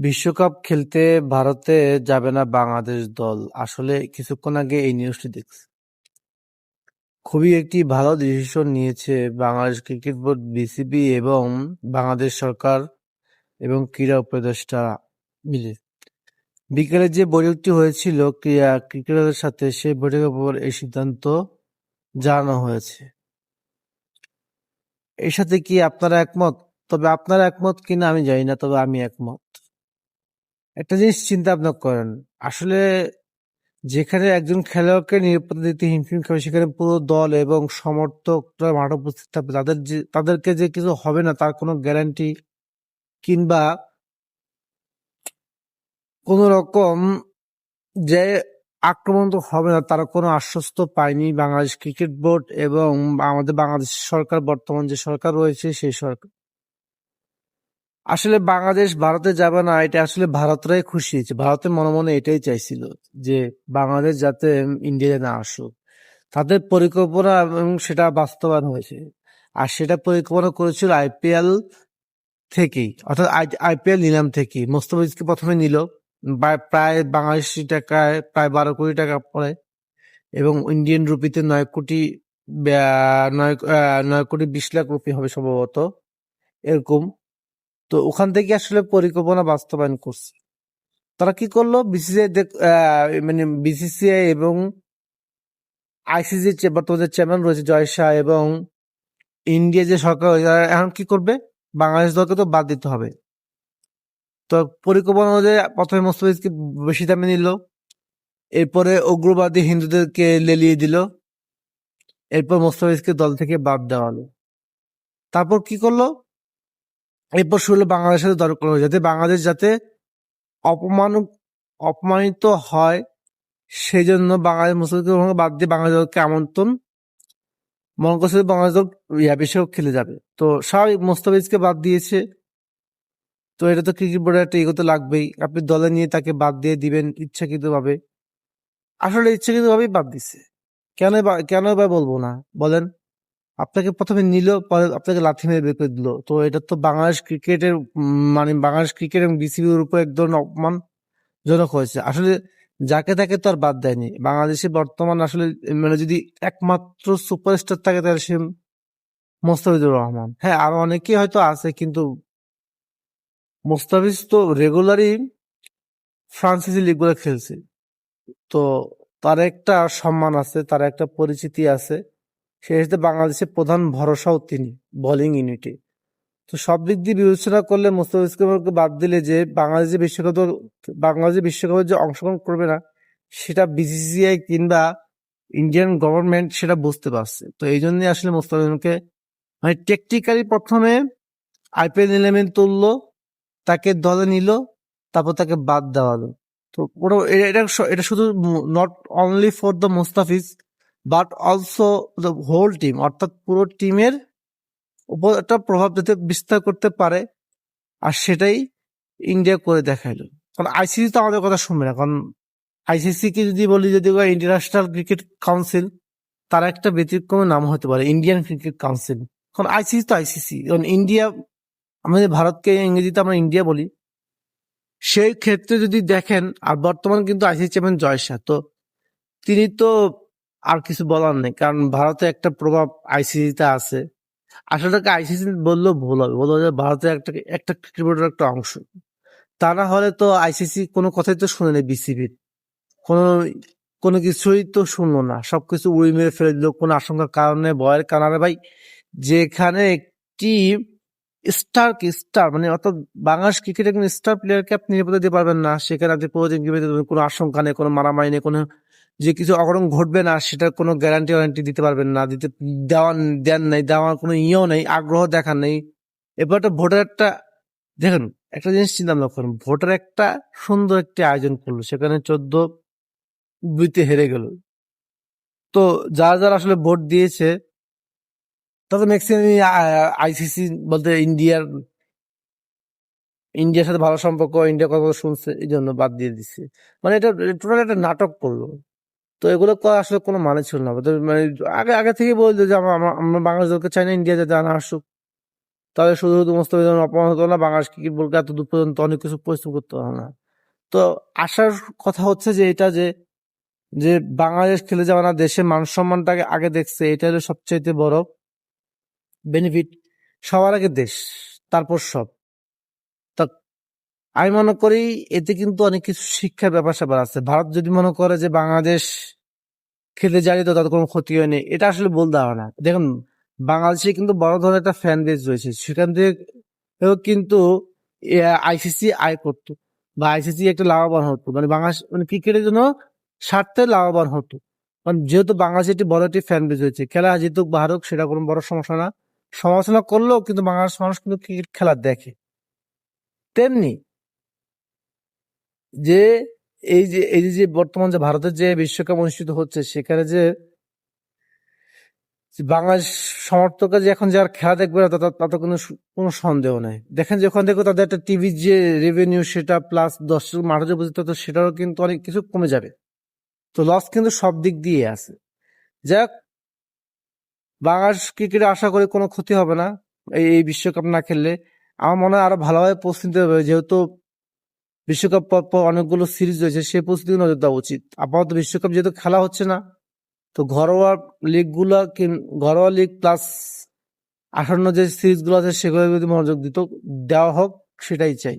বিশ্বকাপ খেলতে ভারতে যাবে না বাংলাদেশ দল। আসলে কিছুক্ষণ আগে এই নিউজটি দেখছি। খুবই একটি ভালো ডিসিশন নিয়েছে বাংলাদেশ ক্রিকেট বোর্ড বিসিবি এবং বাংলাদেশ সরকার এবং ক্রীড়া উপদেষ্টা মিলে। বিকেলে যে বৈঠকটি হয়েছিল, ক্রীড়া ক্রিকেটারদের সাথে সেই বৈঠকের পর এই সিদ্ধান্ত জানানো হয়েছে। এর সাথে কি আপনারা একমত? তবে আপনারা একমত কিনা আমি জানি না, তবে আমি একমত। একটা জিনিস চিন্তা ভাবনা করেন। আসলে যেখানে একজন খেলোয়াড়কে নিরাপত্তা দিতে হিমশিম খাবে, সেখানে পুরো দল এবং সমর্থকরা মাঠে উপস্থিত থাকবে। তাদের যে, তাদেরকে যে কিছু হবে না, তার কোনো গ্যারান্টি কিংবা কোন রকম যে আক্রমণ তো হবে না, তারা কোনো আশ্বস্ত পায়নি। বাংলাদেশ ক্রিকেট বোর্ড এবং আমাদের বাংলাদেশ সরকার, বর্তমান যে সরকার রয়েছে, সেই সরকার আসলে বাংলাদেশ ভারতে যাবে না, এটা আসলে ভারতরাই খুশি হয়েছে। ভারতের মনে মনে এটাই চাইছিল যে বাংলাদেশ যাতে ইন্ডিয়াতে না আসুক। তাদের পরিকল্পনা এবং সেটা বাস্তবায়ন হয়েছে। আর সেটা পরিকল্পনা করেছিল আইপিএল থেকেই, অর্থাৎ আইপিএল নিলাম থেকেই। মোস্তাফিজকে প্রথমে নিল, প্রায় বাংলাদেশি টাকায় প্রায় বারো কোটি টাকা পড়ে এবং ইন্ডিয়ান রুপিতে নয় কোটি নয় নয় কোটি বিশ লাখ রুপি হবে সম্ভবত, এরকম। তো ওখান থেকে আসলে পরিকল্পনা বাস্তবায়ন করছে। তারা কি করল? বিসিসিআই মানে বিসিসিআই এবং আইসিসি বর্তমানে চেয়ারম্যান রয়েছে জয় শাহ এবং ইন্ডিয়া যে সরকার এখন কি করবে? বাংলাদেশ দলকে তো বাদ দিতে হবে। তো পরিকল্পনা অনুযায়ী প্রথমে মোস্তাফিজকে বেশি দামে নিল, এরপরে উগ্রবাদী হিন্দুদেরকে লেলিয়ে দিল, এরপর মোস্তাফিজকে দল থেকে বাদ দেওয়া হলো। তারপর কি করল? শুরু হলো বাংলাদেশের সাথে দর করা যাতে বাংলাদেশ যাতে অপমান অপমানিত হয় সেই জন্য বাংলাদেশ মুসলিমকে বাদ দিয়ে বাংলাদেশ দলকে আমন্ত্রণ মনে করছে বাংলাদেশ দল ইয়া বিশ্বকাপ খেলে যাবে। তো স্বাভাবিক মোস্তাফিজকে বাদ দিয়েছে। তো এটা তো ক্রিকেট বোর্ডের একটা ইগো তো লাগবেই। আপনি দলে নিয়ে তাকে বাদ দিয়ে দিবেন ইচ্ছাকৃতভাবে। আসলে ইচ্ছাকৃতভাবেই বাদ দিছে। কেন কেন বা বলব না? বলেন। আপনাকে প্রথমে নিল, পরে আপনাকে লাথি মেরে বের করে দিল। তো এটা তো বাংলাদেশ ক্রিকেটের মানে বাংলাদেশ ক্রিকেট এবং বিসিবির উপর এক ধরনের অপমানজনক হয়েছে। আসলে যাকে তাকে তো আর বাদ দেয়নি। বাংলাদেশে বর্তমান আসলে মানে যদি একমাত্র সুপারস্টার থাকে তাহলে সে মোস্তাফিজুর রহমান। হ্যাঁ আরও অনেকেই হয়তো আছে, কিন্তু মোস্তাফিজ তো রেগুলারই ফ্রান্সিসি লিগগুলো খেলছে। তো তার একটা সম্মান আছে, তার একটা পরিচিতি আছে। সে হিসেবে বাংলাদেশের প্রধান ভরসাও তিনি বোলিং ইউনিটে তো সব দিক দিয়ে বিবেচনা করলে মোস্তাফিজকে বাদ দিলে যে বাংলাদেশে বিশ্বকাপ বাংলাদেশে বিশ্বকাপে যে অংশগ্রহণ করবে না, সেটা বিসিসিআই কিংবা ইন্ডিয়ান গভর্নমেন্ট সেটা বুঝতে পারছে। তো এই জন্যই আসলে মোস্তাফিজকে মানে টেকটিক্যালি প্রথমে আইপিএল ইলেভেন তুললো, তাকে দলে নিল, তারপর তাকে বাদ দেওয়ালো তো এ- এটা এটা শুধু not only for the Mustafiz but also the whole team অর্থাৎ পুরো টিমের উপর একটা প্রভাব যাতে বিস্তার করতে পারে, আর সেটাই ইন্ডিয়া করে দেখাইল। কারণ আইসিসি তো আমাদের কথা শুনবে না, কারণ আইসিসি কে যদি বলি, যদি ইন্টারন্যাশনাল ক্রিকেট কাউন্সিল তার একটা ব্যতিক্রমের নাম হতে পারে ইন্ডিয়ান ক্রিকেট কাউন্সিল কারণ আইসিসি তো আইসিসি কারণ ইন্ডিয়া আমাদের ভারতকে, ইংরেজিতে আমরা ইন্ডিয়া বলি। সেই ক্ষেত্রে যদি দেখেন, আর বর্তমান কিন্তু আইসিসি চেয়ারম্যান জয় শাহ, তো তিনি তো আর কিছু বলার নেই। কারণ ভারতে একটা প্রভাব আইসিসিতে আছে। আসলে তাকে আইসিসি বললেও ভুল হবে। বলব যে ভারতের একটা একটা ক্রিকেটের একটা অংশ। তা না হলে তো আইসিসি কোনো কথাই তো শুনে নেই বিসিবির কোনো কোনো কিছুই তো শুনলো না। সবকিছু উড়ি মেরে ফেলে দিল। কোনো আশঙ্কার কারণে ভয়ের কারণে ভাই, যেখানে একটি স্টার কি, স্টার মানে অর্থাৎ বাংলাদেশ ক্রিকেট একজন স্টার প্লেয়ারকে আপনি নিরাপত্তা দিতে পারবেন না। সেখানে আপনি প্রয়োজন কোনো আশঙ্কা নেই, কোনো মারামারি নেই, কোনো যে কিছু অঘটন ঘটবে না, সেটার কোনো গ্যারান্টি ওয়ারেন্টি দিতে পারবেন না, দিতে দেওয়ার দেন নাই, দেওয়ার কোনো ইয়েও নেই, আগ্রহ দেখার নেই। এবার একটা ভোটার একটা, দেখেন, একটা জিনিস চিন্তা ভাবনা করেন, ভোটার একটা সুন্দর একটি আয়োজন করল, সেখানে চোদ্দ দুইতে হেরে গেল। তো যারা যারা আসলে ভোট দিয়েছে, তাদের ম্যাক্সিমাম আইসিসি বলতে ইন্ডিয়ার ইন্ডিয়ার সাথে ভালো সম্পর্ক, ইন্ডিয়া কথা শুনছে, এই জন্য বাদ দিয়ে দিচ্ছে মানে এটা টোটাল একটা নাটক করল। তো এগুলো আসলে কোনো মানে ছিল না। মানে আগে আগে থেকে বলতো যে আমরা আমরা- দলকে চাই না ইন্ডিয়া যাতে না আসুক। তাহলে শুধু শুধু রহমান অপমান হতো না বাংলাদেশ ক্রিকেট বোর্ডকে এত দূর পর্যন্ত অনেক কিছু পরিশ্রম করতে হবে না। তো আসার কথা হচ্ছে যে এটা যে যে বাংলাদেশ খেলে যাবে না, দেশের মান সম্মানটাকে আগে দেখছে, এটা হলো সবচেয়ে বড় বেনিফিট সবার আগে দেশ, তারপর সব। আমি মনে করি এতে কিন্তু অনেক কিছু শিক্ষার ব্যাপার স্যাপার আছে। ভারত যদি মনে করে যে বাংলাদেশ খেলে যাই তো তাদের কোনো ক্ষতি হয়নি, এটা আসলে বলতে হবে না দেখুন, বাংলাদেশে কিন্তু বড় ধরনের একটা ফ্যান বেস রয়েছে। সেখান থেকে কিন্তু আইসিসি আয় করতো বা আইসিসি একটা লাভবান হতো। মানে বাংলাদেশ মানে ক্রিকেটের জন্য স্বার্থে লাভবান হতো। কারণ যেহেতু বাংলাদেশে একটি বড় একটি ফ্যান বেস রয়েছে, খেলা জিতুক বা হারুক, সেটা কোনো বড় সমস্যা না। সমালোচনা করলেও কিন্তু বাংলাদেশ মানুষ কিন্তু ক্রিকেট খেলা দেখে। তেমনি যে এই যে এই যে বর্তমান যে ভারতের যে বিশ্বকাপ অনুষ্ঠিত হচ্ছে, সেখানে যে বাংলাদেশ সমর্থকরা যে এখন যার খেলা দেখবে না, তা- তাতে কোনো কোনো সন্দেহ নাই। দেখেন যে ওখান থেকে তাদের একটা টিভির যে রেভিনিউ সেটা প্লাস দর্শক মাঠে যে উপস্থিত হতো, সেটারও কিন্তু অনেক কিছু কমে যাবে। তো লস কিন্তু সব দিক দিয়ে আছে। যাক, বাংলাদেশ ক্রিকেটে আশা করি কোনো ক্ষতি হবে না এই বিশ্বকাপ না খেললে। আমার মনে হয় আরও ভালোভাবে প্রস্তুতি হবে, যেহেতু বিশ্বকাপ পর পর অনেকগুলো সিরিজ রয়েছে সে প্রস্তুতি নজর দেওয়া উচিত। আপাতত বিশ্বকাপ যেহেতু খেলা হচ্ছে না, তো ঘরোয়া লিগগুলো ঘরোয়া লিগ প্লাস আঠান্ন যে সিরিজগুলো আছে সেগুলো যদি মনোযোগ দিত, দেওয়া হোক, সেটাই চাই।